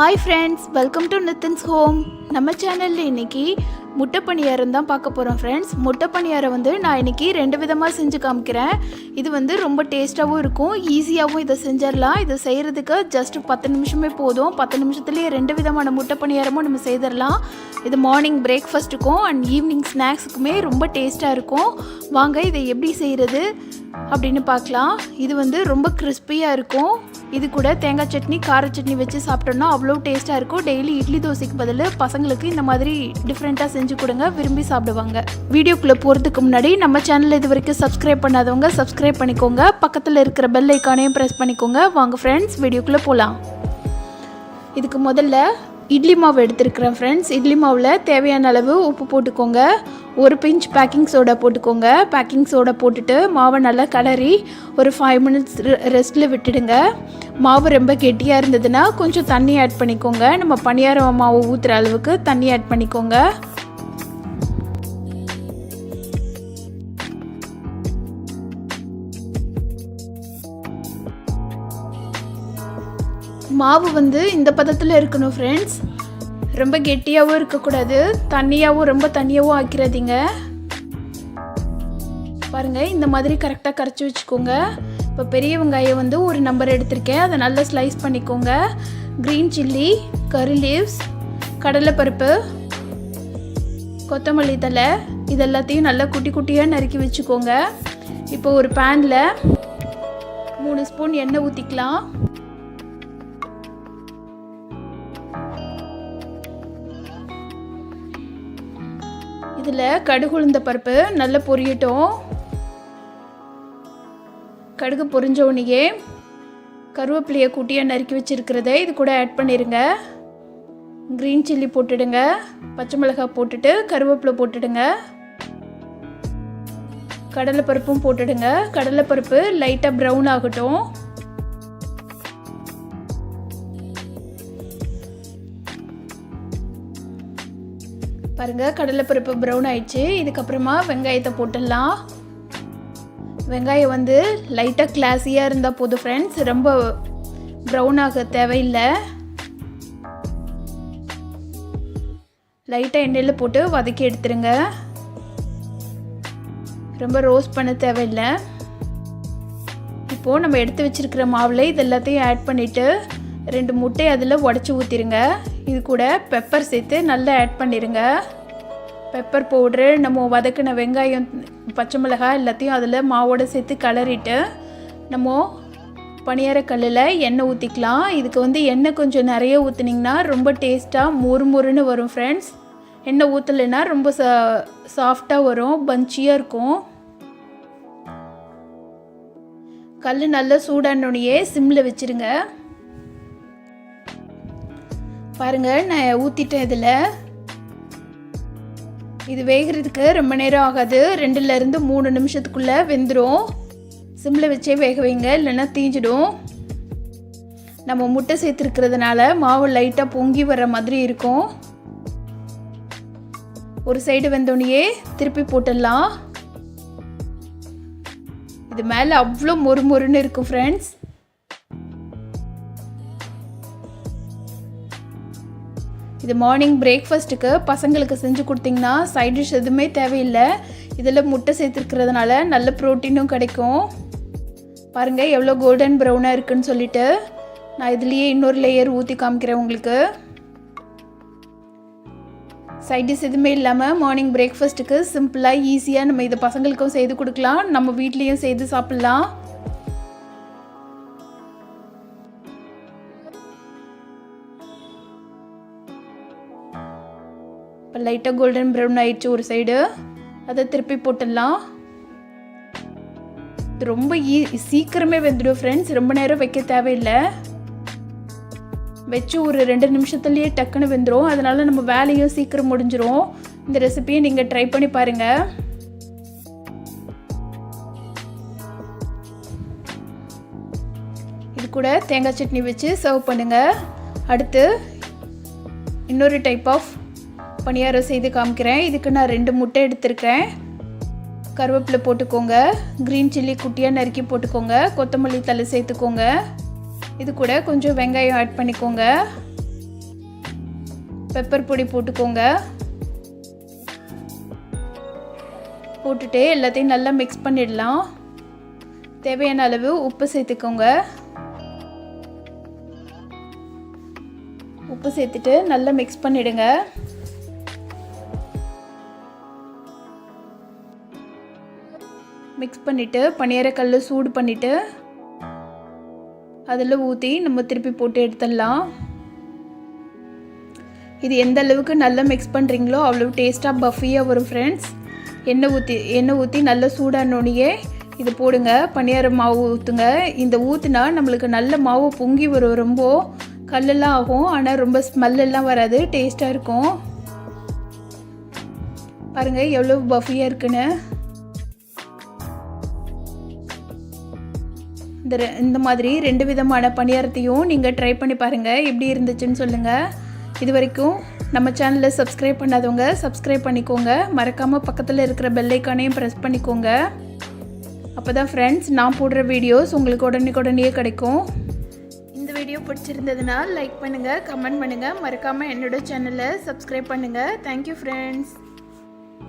Hi friends welcome to Nithin's home நம்ம சேனலில் இன்னைக்கு முட்டை பணியாரம் தான் பார்க்க போகிறோம் ஃப்ரெண்ட்ஸ் முட்டை பணியாரம் வந்து நான் இன்னைக்கு ரெண்டு விதமாக செஞ்சு காமிக்கிறேன். இது வந்து ரொம்ப டேஸ்ட்டாகவும் இருக்கும். ஈஸியாகவும் இதை செஞ்சிடலாம். இதை செய்கிறதுக்கு ஜஸ்ட் பத்து நிமிஷமே போதும். பத்து நிமிஷத்துலேயே ரெண்டு விதமான முட்டை பணியாரமும் நம்ம செய்திடலாம். இது மார்னிங் பிரேக்ஃபாஸ்ட்டுக்கும் அண்ட் ஈவினிங் ஸ்நாக்ஸுக்குமே ரொம்ப டேஸ்ட்டாக இருக்கும். வாங்க இதை எப்படி செய்கிறது அப்படின்னு பார்க்கலாம். இது வந்து ரொம்ப கிறிஸ்பியாக இருக்கும். இது கூட தேங்காய் சட்னி கார சட்னி வச்சு சாப்பிட்டோம்னா அவ்வளோ டேஸ்ட்டாக இருக்கும். டெய்லி இட்லி தோசைக்கு பதில் பசங்களுக்கு இந்த மாதிரி டிஃப்ரெண்ட்டாக செஞ்சு கொடுங்க விரும்பி சாப்பிடுவாங்க. வீடியோக்குள்ளே போகிறதுக்கு முன்னாடி நம்ம சேனல் இது வரைக்கும் சப்ஸ்கிரைப் பண்ணாதவங்க சப்ஸ்கிரைப் பண்ணிக்கோங்க. பக்கத்தில் இருக்கிற பெல் ஐக்கானையும் ப்ரெஸ் பண்ணிக்கோங்க. வாங்க ஃப்ரெண்ட்ஸ் வீடியோக்குள்ளே போகலாம் இதுக்கு முதல்ல இட்லி மாவு எடுத்துருக்கிறேன் ஃப்ரெண்ட்ஸ் இட்லி மாவில் தேவையான அளவு உப்பு போட்டுக்கோங்க. ஒரு பிஞ்ச் பேக்கிங் சோடா போட்டுக்கோங்க. பேக்கிங் சோடா போட்டுட்டு மாவை நல்லா கலரி ஒரு ஃபைவ் மினிட்ஸ் ரெஸ்ட்டில் விட்டுடுங்க. மாவு ரொம்ப கெட்டியாக இருந்ததுன்னா கொஞ்சம் தண்ணி ஆட் பண்ணிக்கோங்க. நம்ம பணியார மாவு ஊற்றுற அளவுக்கு தண்ணி ஆட் பண்ணிக்கோங்க. மாவு வந்து இந்த பதத்தில் இருக்கணும் ஃப்ரெண்ட்ஸ் ரொம்ப கெட்டியாகவும் இருக்கக்கூடாது. தண்ணியாகவும் ரொம்ப தண்ணியாகவும் ஆக்கிறதீங்க பாருங்கள் இந்த மாதிரி கரெக்டாக கரைச்சி வச்சுக்கோங்க. இப்போ பெரிய வெங்காயம் வந்து ஒரு நம்பர் எடுத்திருக்கேன். அதை நல்லா ஸ்லைஸ் பண்ணிக்கோங்க. க்ரீன் சில்லி கறி லீவ்ஸ் கடலைப்பருப்பு கொத்தமல்லி தலை இது எல்லாத்தையும் நல்லா குட்டி குட்டியாக நறுக்கி வச்சுக்கோங்க. இப்போ ஒரு பேனில் மூணு ஸ்பூன் எண்ணெய் ஊற்றிக்கலாம் அதில் கடுகு உளுந்த பருப்பு நல்லா பொரியட்டும். கடுகு பொரிஞ்ச உடனேயே கருவேப்பிலையை கூட்டியாக நறுக்கி வச்சுருக்கிறத இது கூட ஆட் பண்ணிடுங்க க்ரீன் சில்லி போட்டுடுங்க. பச்சை மிளகாய் போட்டுட்டு கருவேப்பிலை போட்டுடுங்க. கடலைப்பருப்பும் போட்டுடுங்க. கடலைப்பருப்பு லைட்டாக ப்ரௌன் ஆகட்டும். பாருங்கள் கடலைப்பருப்பு ப்ரௌன் ஆயிடுச்சு. இதுக்கப்புறமா வெங்காயத்தை போட்டுடலாம். வெங்காயம் வந்து லைட்டாக கிளாஸியாக இருந்தால் போதும் ஃப்ரெண்ட்ஸ் ரொம்ப ப்ரௌன் ஆக தேவையில்லை. லைட்டாக எண்ணெயில் போட்டு வதக்கி எடுத்துருங்க. ரொம்ப ரோஸ்ட் பண்ண தேவையில்லை. இப்போது நம்ம எடுத்து வச்சுருக்கிற மாவில் இது எல்லாத்தையும் ஆட் பண்ணிவிட்டு ரெண்டு முட்டை அதில் உடச்சி ஊற்றிருங்க இது கூட பெப்பர் சேர்த்து நல்லா ஆட் பண்ணிடுங்க பெப்பர் பவுட்ரு நம்ம வதக்கின வெங்காயம் பச்சை மிளகாய் எல்லாத்தையும் அதில் மாவோட சேர்த்து கலரிட்டு நம்ம பணியாரக்கல்லில் எண்ணெய் ஊற்றிக்கலாம் இதுக்கு வந்து எண்ணெய் கொஞ்சம் நிறைய ஊற்றுனிங்கன்னா ரொம்ப டேஸ்ட்டாக மொறு மொறுன்னு வரும் ஃப்ரெண்ட்ஸ் எண்ணெய் ஊற்றலைன்னா ரொம்ப சா சாஃப்டாக வரும் பஞ்சியாக இருக்கும். கல் நல்லா சூடானோடையே சிம்மில் வச்சுருங்க. பாருங்கள் நான் ஊற்றிட்டேன் இதில். இது வேகிறதுக்கு ரொம்ப நேரம் ஆகாது. ரெண்டுலேருந்து மூணு நிமிஷத்துக்குள்ளே வெந்துடும் சிம்மில் வச்சே வேக வைங்க இல்லைன்னா தீஞ்சிடும். நம்ம முட்டை சேர்த்துருக்கிறதுனால மாவு லைட்டாக பொங்கி வர மாதிரி இருக்கும். ஒரு சைடு வெந்தோடனே திருப்பி போட்டுடலாம். இது மேலே அவ்வளோ மொறு மொறுன்னு இருக்கும் ஃப்ரெண்ட்ஸ் இது மார்னிங் பிரேக்ஃபாஸ்ட்டுக்கு பசங்களுக்கு செஞ்சு கொடுத்தீங்கன்னா சைட் டிஷ் எதுவுமே தேவையில்லை. இதில் முட்டை சேர்த்துருக்கிறதுனால நல்ல ப்ரோட்டீனும் கிடைக்கும். பாருங்கள் எவ்வளோ கோல்டன் ப்ரௌனாக இருக்குன்னு சொல்லிட்டு நான் இதுலேயே இன்னொரு லேயர் ஊற்றி காமிக்கிறேன் உங்களுக்கு. சைட் டிஷ் எதுவுமே இல்லாமல் மார்னிங் பிரேக்ஃபாஸ்ட்டுக்கு சிம்பிளாக ஈஸியாக நம்ம இதை பசங்களுக்கும் செய்து கொடுக்கலாம். நம்ம வீட்லேயும் செய்து சாப்பிட்லாம். லைட்டாக கோல்டன் ப்ரௌன் ஆயிடுச்சு ஒரு சைடு அதை திருப்பி போட்டுடலாம். ரொம்ப ஈ சீக்கிரமே வெந்துடும் ஃப்ரெண்ட்ஸ் ரொம்ப நேரம் வைக்க தேவையில்லை. வச்சு ஒரு ரெண்டு நிமிஷத்துலேயே டக்குன்னு வெந்துடும் அதனால் நம்ம வேலையும் சீக்கிரம் முடிஞ்சிடும் இந்த ரெசிபியை நீங்கள் ட்ரை பண்ணி பாருங்கள் இது கூட தேங்காய் சட்னி வச்சு சர்வ் பண்ணுங்கள் அடுத்து இன்னொரு டைப் ஆஃப் பணியாரம் செய்து காமிக்கிறேன். இதுக்கு நான் ரெண்டு முட்டை எடுத்திருக்கேன் கருவேப்பிலை போட்டுக்கோங்க. க்ரீன் சில்லி குட்டியாக நறுக்கி போட்டுக்கோங்க. கொத்தமல்லி தலை சேர்த்துக்கோங்க. இது கூட கொஞ்சம் வெங்காயம் ஆட் பண்ணிக்கோங்க. பெப்பர் பொடி போட்டுக்கோங்க. போட்டுட்டு எல்லாத்தையும் நல்லா மிக்ஸ் பண்ணிடலாம். தேவையான அளவு உப்பு சேர்த்துக்கோங்க. உப்பு சேர்த்துட்டு நல்லா மிக்ஸ் பண்ணிடுங்க. மிக்ஸ் பண்ணிவிட்டு பனியாரக்கல் சூடு பண்ணிவிட்டு அதில் ஊற்றி நம்ம திருப்பி போட்டு எடுத்துடலாம். இது எந்த அளவுக்கு நல்லா மிக்ஸ் பண்ணுறீங்களோ அவ்வளோ டேஸ்ட்டாக பஃபியாக வரும் ஃப்ரெண்ட்ஸ் எண்ணெய் ஊற்றி எண்ணெய் ஊற்றி நல்லா சூடானோடனே இது போடுங்க. பனியார மாவு ஊற்றுங்க இந்த ஊற்றுனா நம்மளுக்கு நல்ல மாவு பொங்கி வரும். ரொம்ப கல்லெல்லாம் ஆகும். ஆனால் ரொம்ப ஸ்மெல்லெல்லாம் வராது. டேஸ்ட்டாக இருக்கும். பாருங்கள் எவ்வளோ பஃபியாக இருக்குன்னு. இந்த ரெ- இந்த மாதிரி ரெண்டு விதமான பணியாரத்தையும் நீங்கள் ட்ரை பண்ணி பாருங்கள் எப்படி இருந்துச்சுன்னு சொல்லுங்கள் இது வரைக்கும் நம்ம சேனலை சப்ஸ்கிரைப் பண்ணாதவங்க சப்ஸ்கிரைப் பண்ணிக்கோங்க. மறக்காமல் பக்கத்தில் இருக்கிற பெல்லைக்கானையும் ப்ரெஸ் பண்ணிக்கோங்க. அப்போ தான் ஃப்ரெண்ட்ஸ் நான் போடுற வீடியோஸ் உங்களுக்கு உடனே உடனே கிடைக்கும். இந்த வீடியோ பிடிச்சிருந்ததுன்னா லைக் பண்ணுங்கள் கமெண்ட் பண்ணுங்கள் மறக்காமல் என்னோட சேனலை சப்ஸ்கிரைப் பண்ணுங்கள் தேங்க்யூ ஃப்ரெண்ட்ஸ்